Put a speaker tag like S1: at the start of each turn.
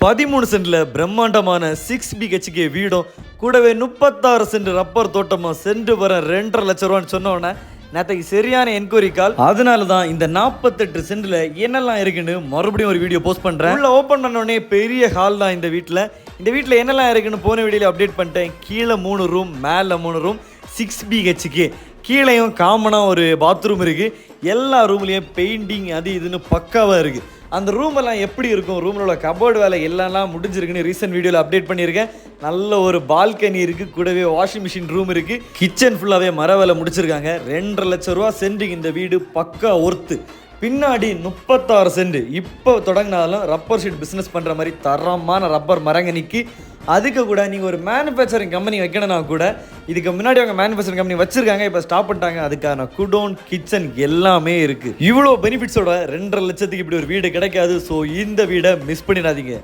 S1: பதிமூணு சென்டில் பிரம்மாண்டமான six BHK வீடும் கூடவே முப்பத்தாறு சென்ட் ரப்பர் தோட்டமும் சென்று வர ரெண்டரை லட்சம் ரூபான்னு சொன்ன நேற்றுக்கு சரியான என்கொயரி கால் அதனால தான் இந்த நாற்பத்தெட்டு சென்டில் என்னெல்லாம் இருக்குன்னு மறுபடியும் ஒரு வீடியோ போஸ்ட் பண்ணுறேன் உள்ள ஓப்பன் பண்ணோடனே பெரிய ஹால் தான் இந்த வீட்டில் இந்த வீட்டில் என்னெல்லாம் இருக்குன்னு போன வீடியோல அப்டேட் பண்ணிட்டேன். கீழே மூணு ரூம் மேலே மூணு ரூம் சிக்ஸ் பிஹெச்கே கீழேயும் காமனாக ஒரு பாத்ரூம் இருக்குது எல்லா ரூம்லேயும் பெயிண்டிங் அது இதுன்னு பக்காவாக இருக்குது அந்த ரூம் எல்லாம் எப்படி இருக்கும்? ரூமில் உள்ள கபோர்டு வேலை எல்லாம் முடிஞ்சிருக்குன்னு ரீசெண்ட் வீடியோவில் அப்டேட் பண்ணியிருக்கேன். நல்ல ஒரு பால்கனி இருக்குது கூடவே வாஷிங் மிஷின் ரூம் இருக்குது கிச்சன் ஃபுல்லாகவே மர வேலை முடிச்சிருக்காங்க. ரெண்டரை லட்ச ரூபா சென்ட்டுக்கு இந்த வீடு பக்கா ஒர்த்து. பின்னாடி முப்பத்தாறு சென்ட். இப்போ தொடங்கினாலும் ரப்பர் ஷீட் பிஸ்னஸ் பண்ணுற மாதிரி தரமான ரப்பர் மரங்கனிக்கு அதுக்கு கூட நீங்கள் ஒரு மேனுஃபேக்சரிங் கம்பெனி வைக்கணும்னா கூட இதுக்கு முன்னாடி அவங்க மேனுஃபேக்சரிங் கம்பெனி வச்சிருக்காங்க இப்போ ஸ்டாப் பண்ணிட்டாங்க. அதுக்கான குடோன் கிச்சன் எல்லாமே இருக்குது இவ்வளோ பெனிஃபிட்ஸோட ரெண்டரை லட்சத்துக்கு இப்படி ஒரு வீடு கிடைக்காது. ஸோ இந்த வீடை மிஸ் பண்ணிடாதீங்க.